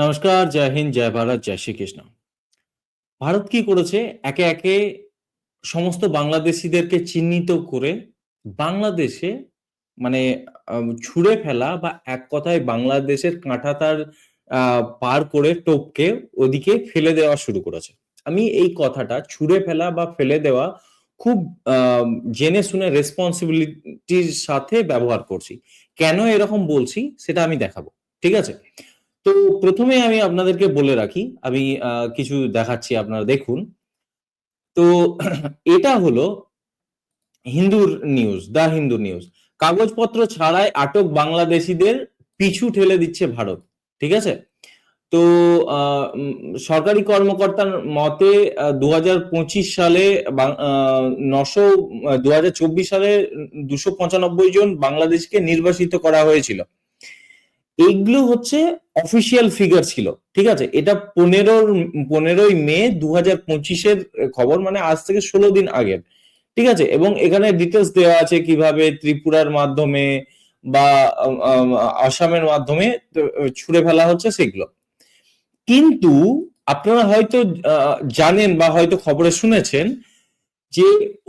নমস্কার, জয় হিন্দ, জয় ভারত, জয় শ্রীকৃষ্ণ। ভারত কি করেছে? একে একে সমস্ত বাংলাদেশিদেরকে চিহ্নিত করে বাংলাদেশে মানে ছুঁড়ে ফেলা বা এক কথায় বাংলাদেশের কাঁটা তার পার করে টপকে ওদিকে ফেলে দেওয়া শুরু করেছে। আমি এই কথাটা, ছুঁড়ে ফেলা বা ফেলে দেওয়া খুব জেনে শুনে রেসপন্সিবিলিটির সাথে ব্যবহার করছি। কেন এরকম বলছি, সেটা আমি দেখাবো। ঠিক আছে? তো প্রথমে আমি আপনাদেরকে বলে রাখি, আমি কিছু দেখাচ্ছি আপনারা দেখুন। তো এটা হলো হিন্দুর নিউজ দ্য হিন্দু নিউজ কাগজপত্র ছাড়াই আটক বাংলাদেশিদের পিছু ঠেলে দিচ্ছে ভারত, ঠিক আছে? তো সরকারি কর্মকর্তার মতে দু সালে নশো দু সালে দুশো পঁচানব্বই জন বাংলাদেশকে নির্বাসিত করা হয়েছিল। এইগুলো হচ্ছে অফিসিয়াল ফিগার ছিল, ঠিক আছে? এটা পনেরো পনেরোই মে দু হাজার পঁচিশের খবর মানে আজ থেকে ষোলো দিন আগের, ঠিক আছে? এবং এখানে ডিটেলস দেওয়া আছে কীভাবে ত্রিপুরার মাধ্যমে বা আসামের মাধ্যমে ছুড়ে ফেলা হচ্ছে সেগুলো। কিন্তু আপনারা হয়তো জানেন বা হয়তো খবরে শুনেছেন যে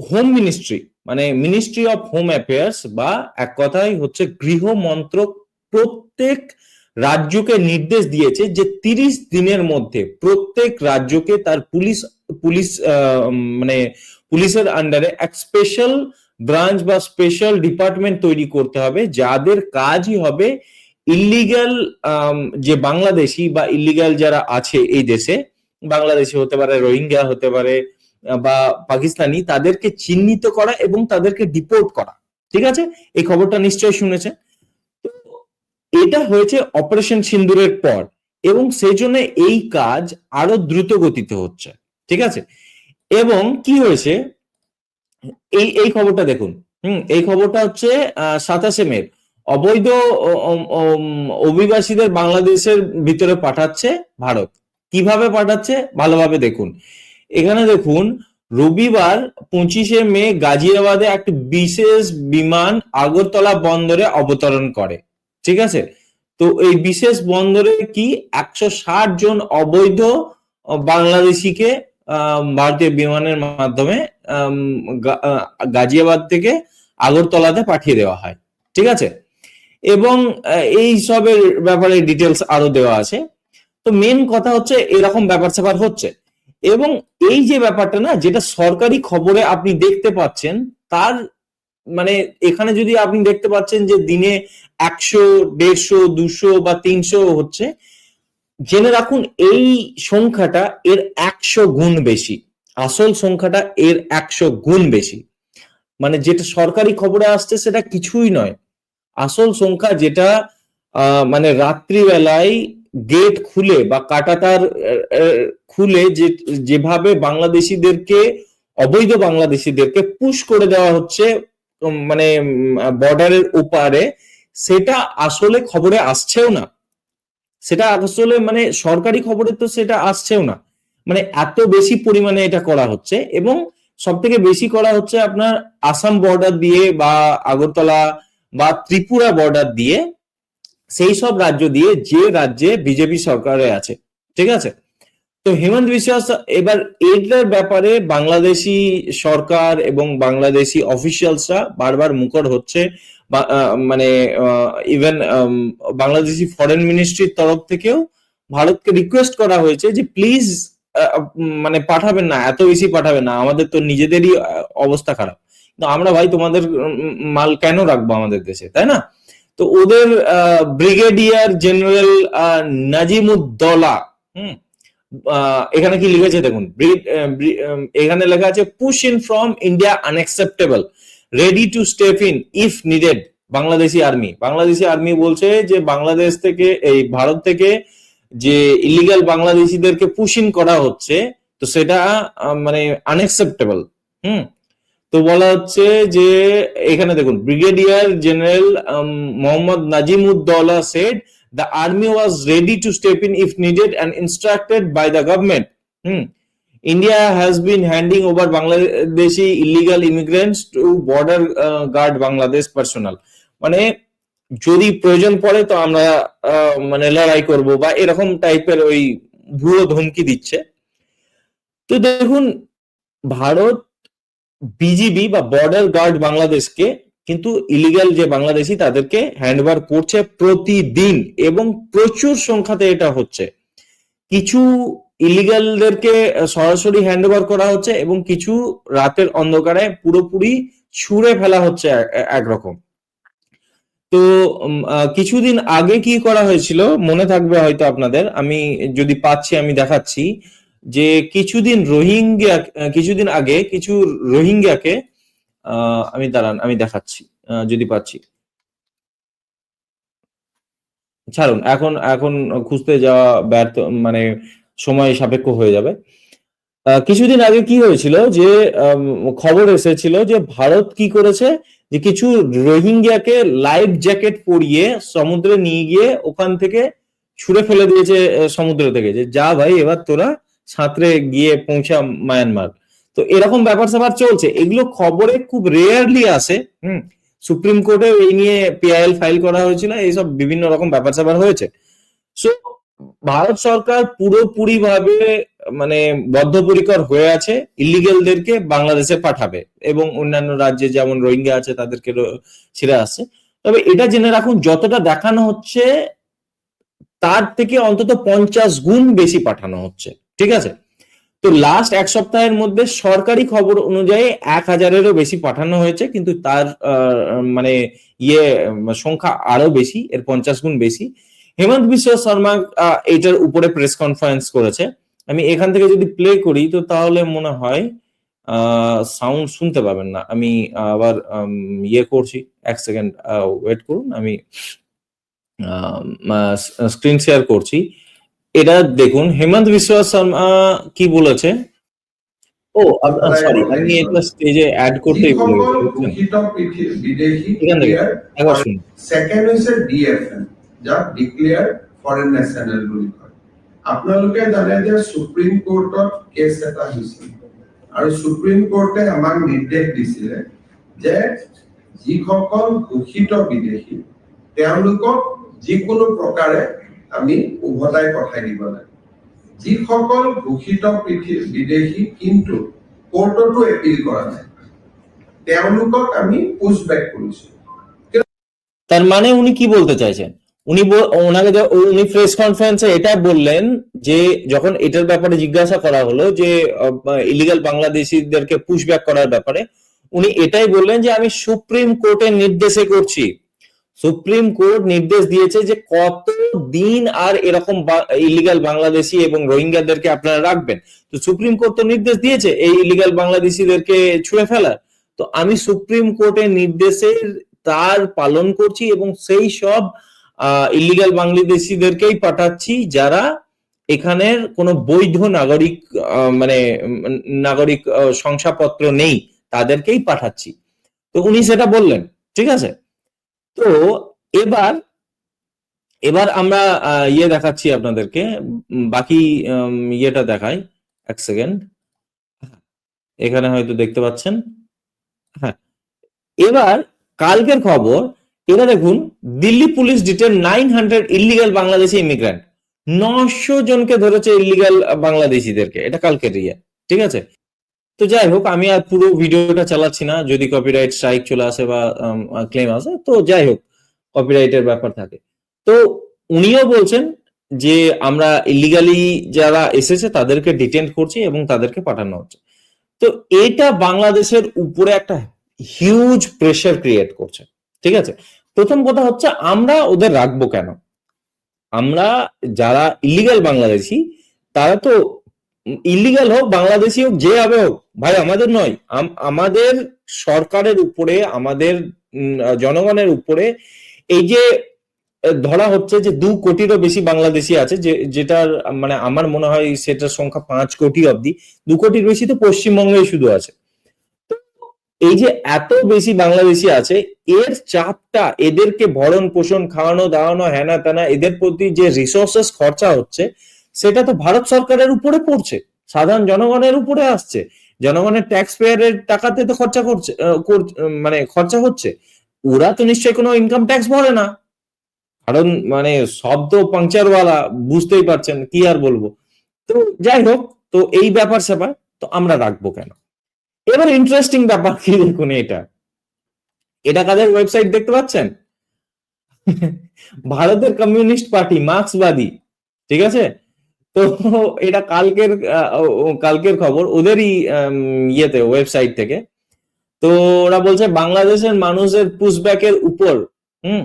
হোম মিনিস্ট্রি মানে মিনিস্ট্রি অফ হোম অ্যাফেয়ার্স বা এক কথায় হচ্ছে গৃহ মন্ত্রক প্রত্যেক রাজ্যকে নির্দেশ দিয়েছে যে তিরিশ দিনের মধ্যে প্রত্যেক রাজ্যকে তার পুলিশ পুলিশ মানে পুলিশের আন্ডারে এক স্পেশাল ব্রাঞ্চ বা স্পেশাল ডিপার্টমেন্ট তৈরি করতে হবে, যাদের কাজই হবে ইলিগাল যে বাংলাদেশি বা ইলিগাল যারা আছে এই দেশে, বাংলাদেশি হতে পারে, রোহিঙ্গা হতে পারে, বা পাকিস্তানি, তাদেরকে চিহ্নিত করা এবং তাদেরকে ডিপোর্ট করা। ঠিক আছে? এই খবরটা নিশ্চয়ই শুনেছে এটা হয়েছে অপারেশন সিন্দুরের পর এবং সেই জন্য এই কাজ আরও দ্রুত গতিতে হচ্ছে, ঠিক আছে? এবং কি হয়েছে? এই এই খবরটা দেখুন, হুম, এই খবরটা হচ্ছে সাতাশে মে, অবৈধ অভিবাসীদের বাংলাদেশের ভিতরে পাঠাচ্ছে ভারত। কীভাবে পাঠাচ্ছে? ভালোভাবে দেখুন। এখানে দেখুন, রবিবার পঁচিশে মে গাজিয়াবাদে একটি বিশেষ বিমান আগরতলা বন্দরে অবতরণ করে, ঠিক আছে? তো এই বিশেষ বন্দরে কি একশো ষাট জন অবৈধ বাংলাদেশিকে ভারতীয় বিমানের মাধ্যমে গাজিয়াবাদ থেকে আগরতলাতে পাঠিয়ে দেওয়া হয়। ঠিক আছে? এবং এই সবের ব্যাপারে ডিটেলস আরও দেওয়া আছে। তো মেন কথা হচ্ছে এরকম ব্যাপার স্যাপার হচ্ছে। এবং এই যে ব্যাপারটা না, যেটা সরকারি খবরে আপনি দেখতে পাচ্ছেন, তার মানে এখানে যদি আপনি দেখতে পাচ্ছেন যে দিনে একশো, দেড়শো, দুশো বা তিনশো হচ্ছে, জেনে রাখুন এই সংখ্যাটা এর একশো গুণ বেশি। আসল সংখ্যাটা এর একশো গুণ বেশি। মানে যেটা সরকারি খবরে আসছে সেটা কিছুই নয়। আসল সংখ্যা যেটা মানে রাত্রিবেলায় গেট খুলে বা কাটাতার খুলে যে, যেভাবে বাংলাদেশিদেরকে, অবৈধ বাংলাদেশিদেরকে পুশ করে দেওয়া হচ্ছে মানে বর্ডারের ওপারে সেটা আসলে খবরে আসছেও না। সেটা আসলে মানে সরকারি খবরে তো সেটা আসছেও না। মানে এত বেশি পরিমাণে এটা করা হচ্ছে এবং সব থেকে বেশি করা হচ্ছে আপনার আসাম বর্ডার দিয়ে বা আগরতলা বা ত্রিপুরা বর্ডার দিয়ে, সেই সব রাজ্য দিয়ে যে রাজ্যে বিজেপি সরকারে আছে। ঠিক আছে? তো হেমন্ত বিশ্বাস এবার এটার ব্যাপারে বাংলাদেশি সরকার এবং বাংলাদেশি অফিসিয়ালসরা বারবার মুখর হচ্ছে মানে ইভেন বাংলাদেশি ফরেন মিনিস্ট্রির তরফ থেকেও ভারতকে রিকোয়েস্ট করা হয়েছে যে প্লিজ মানে পাঠাবেন না, এত বেশি পাঠাবেন না, আমাদের তো নিজেদেরই অবস্থা খারাপ। তো আমরা ভাই তোমাদের মাল কেন রাখব আমাদের দেশে, তাই না? তো ওদের ব্রিগেডিয়ার জেনারেল নাজিমুদ্দৌলা, হুম এখানে কি লিখেছে দেখুন এখানে লেখা আছে push in from India unacceptable ready to step in if needed Bangladeshi army Bangladeshi army বলছে যে বাংলাদেশ থেকে, এই ভারত থেকে যে ইলিগাল বাংলাদেশিদেরকে পুশ ইন করা হচ্ছে, তো সেটা মানে আনএক্সেপ্টেবল হুম? তো বলা হচ্ছে যে, এখানে দেখুন, brigadier general Mohammad Nazimuddoula said the army was ready to step in if needed and instructed by the government. Hmm. India has been handing over Bangladeshi illegal immigrants to border uh, guard Bangladesh personnel. মানে যদি প্রয়োজন পড়ে তো আমরা মানে লড়াই করব বা এরকম টাইপের ওই ভুয়ো ধমকি দিচ্ছে তো দেখুন ভারত বিজিবি বা বর্ডার গার্ড বাংলাদেশকে কিন্তু ইলিগাল যে বাংলাদেশি তাদেরকে হ্যান্ডওভার করছে প্রতিদিন এবং প্রচুর সংখ্যাতে এটা হচ্ছে। কিছু ইলিগালদেরকে সরাসরি হ্যান্ডওভার করা হচ্ছে এবং কিছু রাতের অন্ধকারে পুরোপুরি ছুঁড়ে ফেলা হচ্ছে একরকম। তো কিছুদিন আগে কি করা হয়েছিল মনে থাকবে হয়তো আপনাদের, আমি যদি পাচ্ছি আমি দেখাচ্ছি যে কিছুদিন রোহিঙ্গা কিছুদিন আগে কিছু রোহিঙ্গাকে আমি দাঁড়ান, আমি দেখাচ্ছি যদি পাচ্ছি ছাড়ুন, এখন এখন খুঁজতে যাওয়া ব্যর্থ মানে সময় সাপেক্ষ হয়ে যাবে। কিছুদিন আগে কি হয়েছিল যে খবর এসেছিল যে ভারত কি করেছে? যে কিছু রোহিঙ্গিয়াকে লাইফ জ্যাকেট পরিয়ে সমুদ্রে নিয়ে গিয়ে ওখান থেকে ছুঁড়ে ফেলে দিয়েছে সমুদ্র থেকে। যে, যা ভাই, এবার তোরা সাঁতরে গিয়ে পৌঁছা মায়ানমার। তো এরকম ব্যাপার স্যাপার চলছে। এগুলো খবরে খুব রেয়ারলি আসে। হুম। সুপ্রিম কোর্টে এই নিয়ে পিআইএল ফাইল করা হয়েছিল এইসব বিভিন্ন রকম ব্যাপার স্যাপার হয়েছে। সো ভারত সরকার পুরোপুরি ভাবে মানে বদ্ধপরিকর হয়ে আছে ইলিগেলদেরকে বাংলাদেশে পাঠাবে এবং অন্যান্য রাজ্যে যেমন রোহিঙ্গা আছে তাদেরকে ছেড়ে আসছে। তবে এটা জেনে রাখুন যতটা দেখানো হচ্ছে তার থেকে অন্তত পঞ্চাশ গুণ বেশি পাঠানো হচ্ছে। ঠিক আছে? তো লাস্ট এক সপ্তাহের মধ্যে সরকারি খবর অনুযায়ী এক হাজারেরও বেশি পাঠানো হয়েছে, কিন্তু তার মানে ইয়ে সংখ্যা আরও বেশি, এর পঞ্চাশ গুণ বেশি। হেমন্ত বিশ্ব শর্মা এটার উপরে প্রেস কনফারেন্স করেছে। আমি এখান থেকে যদি প্লে করি, তো তাহলে মনে হয় সাউন্ড শুনতে পাবেন না। আমি আবার ইয়ে করছি, এক সেকেন্ড ওয়েট করুন, আমি স্ক্রিন শেয়ার করছি। এটা দেখুন হেমন্ত বিশ্ব শর্মা কি বলেছে? ও সরি আমি এটা স্টেজে অ্যাড করতেই ভুলে গেছি এখান থেকে একবার শুনুন। ছেকেণ্ড হৈছে ডিএফএন ফৰেন নেশ্যনেল বুলি কয় আপোনালোকে জানে যে সুপ্ৰিম কোৰ্টত কেছ এটা হৈছিল আৰু সুপ্ৰিম কোৰ্টে আমাক নিৰ্দেশ দিছিলে যে যিসকল ঘোষিত বিদেশি তেওঁলোকক যিকোনো প্ৰকাৰে আমি উভতাই পঠাই দিব লাগে যিসকল ঘোষিত বিদেশি, কিন্তু কোৰ্টতো এপিল কৰা নাই। তেওঁলোকক আমি পুছবেক কৰিছো। তার মানে উনি কি বলতে চাইছেন? উনি ওনাকে উনি প্রেস কনফারেন্সে এটা বললেন যে, যখন এটার ব্যাপারে জিজ্ঞাসা করা হলো যে ইলিগাল বাংলাদেশিদেরকে পুশব্যাক করার ব্যাপারে, উনি এটাই বললেন যে, আমি সুপ্রিম কোর্টের নির্দেশে করছি। সুপ্রিম কোর্ট নির্দেশ দিয়েছে যে কত দিন আর এরকম ইলিগাল বাংলাদেশি এবং রোহিঙ্গাদেরকে আপনারা রাখবেন। তো সুপ্রিম কোর্ট তো নির্দেশ দিয়েছে এই ইলিগাল বাংলাদেশিদেরকে ছুঁড়ে ফেলার। তো আমি সুপ্রিম কোর্টের নির্দেশের তার পালন করছি এবং সেই সব ইলিগাল বাংলাদেশিদেরকেই পাঠাচ্ছি যারা এখানের কোনো বৈধ নাগরিক মানে নাগরিক শংসাপত্র নেই, তাদেরকেই পাঠাচ্ছি। তো উনি সেটা বললেন, ঠিক আছে? তো এবার এবার আমরা ইয়ে দেখাচ্ছি আপনাদেরকে। বাকি ইয়েটা দেখাই। এক সেকেন্ড। এখানে হয়তো দেখতে পাচ্ছেন। হ্যাঁ। এবার কালকের খবর, এটা দেখুন, Delhi police detain nine hundred illegal Bangladeshi immigrant. নশো জনকে ধরেছে ইলিগাল বাংলাদেশিদেরকে। এটা কালকের ইয়ে। ঠিক আছে? তো যাই হোক আমি আর পুরো ভিডিওটা চালাচ্ছি না, যদি কপিরাইট স্ট্রাইক চলে আসে বা ক্লেম আসে, তো যাই হোক কপিরাইটের ব্যাপার থাকে। তো উনিও বলছেন যে আমরা ইলিগালি যারা এসেছে, তাদেরকে ডিটেন করছি এবং তাদেরকে পাঠানো হচ্ছে। তো এটা বাংলাদেশের উপরে একটা হিউজ প্রেশার ক্রিয়েট করছে, ঠিক আছে? প্রথম কথা হচ্ছে, আমরা ওদের রাখব কেন? আমরা যারা ইলিগাল বাংলাদেশি, তারা তো ইলিগাল হোক, বাংলাদেশি হোক, যে হবে হোক, ভাই, আমাদের নয়। আম- আমাদের সরকারের উপরে, আমাদের জনগণের উপরে এই যে ধরা হচ্ছে যে দু কোটিরও বেশি বাংলাদেশি আছে, যে, যেটার মানে আমার মনে হয় সেটার সংখ্যা পাঁচ কোটি অব্দি দু কোটির বেশি তো পশ্চিমবঙ্গেই শুধু আছে। এই যে এত বেশি বাংলাদেশি আছে, এর চাপটা এদেরকে ভরণ পোষণ খাওয়ানো দাওয়ানো হ্যানা ত্যানা এদের প্রতি যে রিসোর্সেস খরচা হচ্ছে সেটা তো ভারত সরকারের উপরে পড়ছে, সাধারণ জনগণের উপরে আসছে। জনগণের ট্যাক্স পেয়ারের টাকাতে তো খরচা করছে মানে খরচা হচ্ছে। ওরা তো নিশ্চয়ই কোনো ইনকাম ট্যাক্স ভরে না। কারণ মানে শব্দ পাংচারওয়ালা বুঝতেই পারছেন, কি আর বলব। তো যাই হোক, তো এই ব্যাপার স্যাপার, তো আমরা রাখব কেন? এবার ইন্টারেস্টিং ব্যাপার কি দেখুন এটা। এটা কাদের ওয়েবসাইট দেখতে পাচ্ছেন? ভারতের কমিউনিস্ট পার্টি মার্ক্সবাদী। ঠিক আছে? তো এটা কালকের কালকের খবর, ওদেরই ইয়েতে ওয়েবসাইট থেকে। তো ওরা বলছে বাংলাদেশের মানুষের পুশব্যাকের উপর, হুম?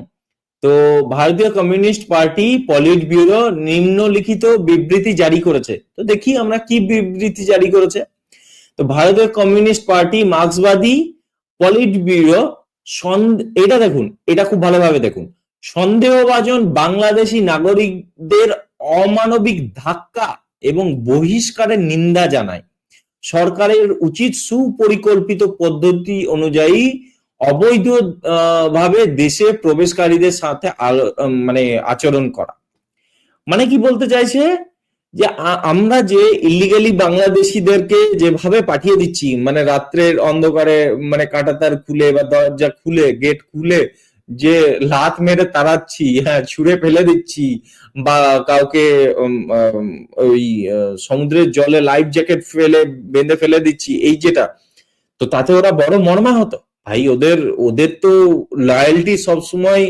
তো ভারতীয় কমিউনিস্ট পার্টি, পলিট ব্যুরো, নিম্নলিখিত বিবৃতি জারি করেছে। তো দেখি আমরা কি বিবৃতি জারি করেছে। তো ভারতের কমিউনিস্ট পার্টি, মার্ক্সবাদী, পলিট ব্যুরো এটা দেখুন, এটা খুব ভালোভাবে দেখুন। সন্দেহভাজন বাংলাদেশি নাগরিকদের অমানবিক ধাক্কা এবং বহিষ্কারের নিন্দা জানায়। সরকারের উচিত সুপরিকল্পিত পদ্ধতি অনুযায়ী অবৈধ ভাবে দেশে প্রবেশকারীদের সাথে মানে আচরণ করা। মানে কি বলতে চাইছে? যে আমরা যে ইলিগালি বাংলাদেশিদেরকে যেভাবে পাঠিয়ে দিচ্ছি মানে রাত্রের অন্ধকারে মানে কাঁটাতার খুলে বা দরজা খুলে গেট খুলে যে লাত মেরে তাড়াচ্ছি হ্যাঁ ছুঁড়ে ফেলে দিচ্ছি বা কাউকে ওই সমুদ্রের জলে লাইফ জ্যাকেট ফেলে, বেঁধে ফেলে দিচ্ছি, এই যেটা, তো তাতে ওরা বড় মর্মাহত। ভাই, ওদের ওদের তো লয়ালটি সবসময়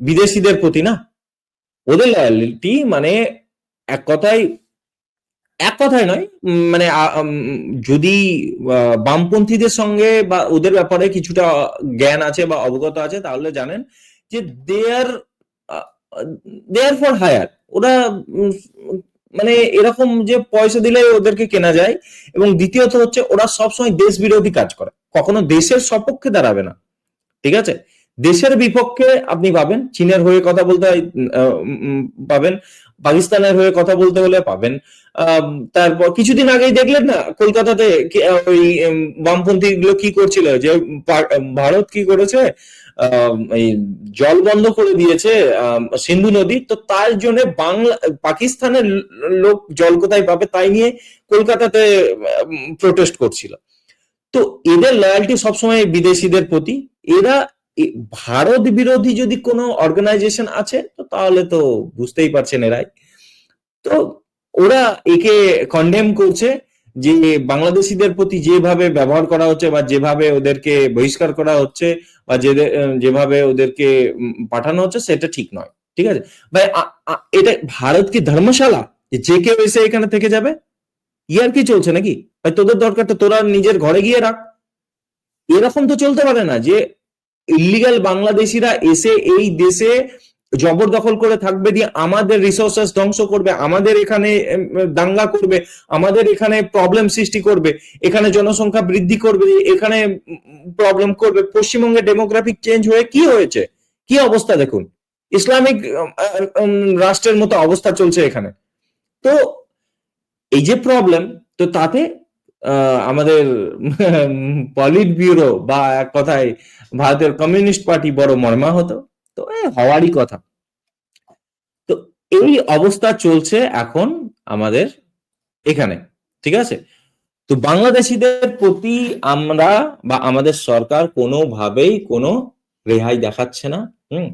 বিদেশিদের প্রতি না? ওদের লয়ালিটি মানে এক কথায় এক কথায় নয় মানে যদি বামপন্থীদের সঙ্গে বা ওদের ব্যাপারে কিছুটা জ্ঞান আছে বা অবগত আছে, তাহলে জানেন যে দেয়ার দেয়ার ফর হায়ার ওরা মানে এরকম যে পয়সা দিলে ওদেরকে কেনা যায় এবং দ্বিতীয়ত হচ্ছে ওরা সবসময় দেশ বিরোধী কাজ করে। কখনো দেশের সপক্ষে দাঁড়াবে না। ঠিক আছে? দেশের বিপক্ষে আপনি পাবেন, চীনের হয়ে কথা বলতে পাবেন, পাকিস্তানের হয়ে কথা বলতে হলে পাবেন। তারপর কিছুদিন আগেই দেখলেন না, কলকাতাতে ওই বামপন্থী গুলো কি করছিল? যে ভারত কি করেছে? এই জল বন্ধ করে দিয়েছে সিন্ধু নদী। তো তার জন্য বাংলা, পাকিস্তানের লোক জল কোথায় পাবে তাই নিয়ে কলকাতাতে প্রোটেস্ট করছিল। তো এদের লয়ালটি সবসময় বিদেশিদের প্রতি। এরা ভারত বিরোধী যদি কোনো অর্গানাইজেশন আছে, তো তাহলে তো বুঝতেই পারছেন এরাই। তো ওরা একে কন্ডেম করছে যে বাংলাদেশিদের প্রতি যেভাবে ব্যবহার করা হচ্ছে বা যেভাবে ওদেরকে বহিষ্কার করা হচ্ছে বা যেভাবে ওদেরকে পাঠানো হচ্ছে, সেটা ঠিক নয়, ঠিক আছে? ভাই এটা ভারত কি ধর্মশালা? যে যে কেউ এসে এখানে থেকে যাবে? ইয়ার কি চলছে নাকি? ভাই, তোদের দরকারটা, তোরা নিজের ঘরে গিয়ে রাখ। এরকম তো চলতে পারে না যে ইলিগাল বাংলাদেশিরা এসে এই দেশে জবরদখল করে থাকবে দিয়ে আমাদের রিসোর্সেস ধ্বংস করবে, আমাদের এখানে দাঙ্গা করবে, আমাদের এখানে প্রবলেম সৃষ্টি করবে, এখানে জনসংখ্যা বৃদ্ধি করবে, এখানে প্রবলেম করবে, পশ্চিমবঙ্গে ডেমোগ্রাফিক চেঞ্জ হয়ে কি হয়েছে? কি অবস্থা দেখুন? ইসলামিক রাষ্ট্রের মতো অবস্থা চলছে এখানে। তো এই যে প্রবলেম তো তাতে আমাদের পলিট ব্যুরো বা এক কথায় ভারতের কমিউনিস্ট পার্টি বড় মর্মাহত তো হওয়ারই কথা। তো এই অবস্থা চলছে এখন আমাদের এখানে, ঠিক আছে? তো বাংলাদেশিদের প্রতি আমরা বা আমাদের সরকার কোনোভাবেই কোনো রেহাই দেখাচ্ছে না, হুম?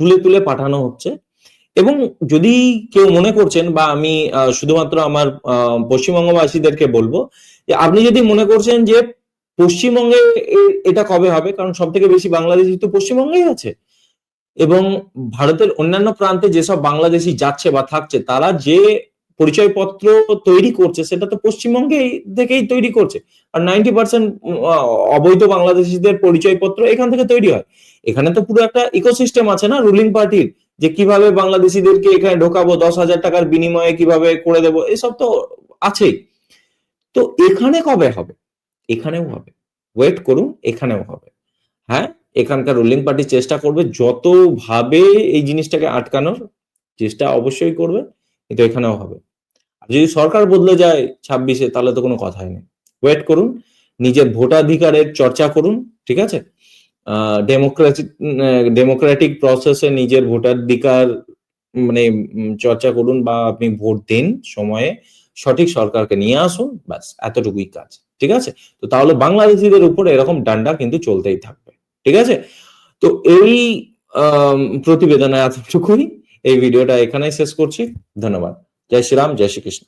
তুলে তুলে পাঠানো হচ্ছে। এবং যদি কেউ মনে করছেন বা আমি শুধুমাত্র আমার পশ্চিমবঙ্গবাসীদেরকে বলব যে আপনি যদি মনে করছেন যে পশ্চিমবঙ্গে এটা কবে হবে, কারণ সব থেকে বেশি বাংলাদেশি তো পশ্চিমবঙ্গেই আছে। এবং ভারতের অন্যান্য প্রান্তে যেসব বাংলাদেশি যাচ্ছে বা থাকছে, তারা যে পরিচয়পত্র তৈরি করছে, সেটা তো পশ্চিমবঙ্গে থেকেই তৈরি করছে। আর নাইনটি পার্সেন্ট অবৈধ বাংলাদেশিদের পরিচয়পত্র এখান থেকে তৈরি হয়। এখানে তো পুরো একটা ইকোসিস্টেম আছে না, রুলিং পার্টির। যে কীভাবে বাংলাদেশিদেরকে এখানে ঢোকাবো, দশ হাজার টাকার বিনিময়ে কীভাবে করে দেবো, এসব তো আছেই। তো এখানে কবে হবে? এখানেও হবে। ওয়েট করুন, এখানেও হবে। হ্যাঁ? এখানকার রুলিং পার্টি চেষ্টা করবে যতভাবে এই জিনিসটাকে আটকানোর চেষ্টা অবশ্যই করবে, কিন্তু এখানেও হবে। আর যদি সরকার বদলে যায় ছাব্বিশে, তাহলে তো কোনো কথাই নেই। ওয়েট করুন, নিজের ভোটাধিকারের চর্চা করুন, ঠিক আছে? ডেমোক্রেটিক প্রসেসে নিজের ভোটাধিকার মানে চর্চা করুন বা আপনি ভোট দিন সময়ে সঠিক সরকারকে নিয়ে আসুন, ব্যাস, এতটুকুই কাজ, ঠিক আছে? তো তাহলে বাংলাদেশিদের উপর এরকম ডান্ডা কিন্তু চলতেই থাকবে, ঠিক আছে? তো এই প্রতিবেদনে এতটুকুই, এই ভিডিওটা এখানেই শেষ করছি, ধন্যবাদ। জয় শ্রীরাম, জয় শ্রীকৃষ্ণ।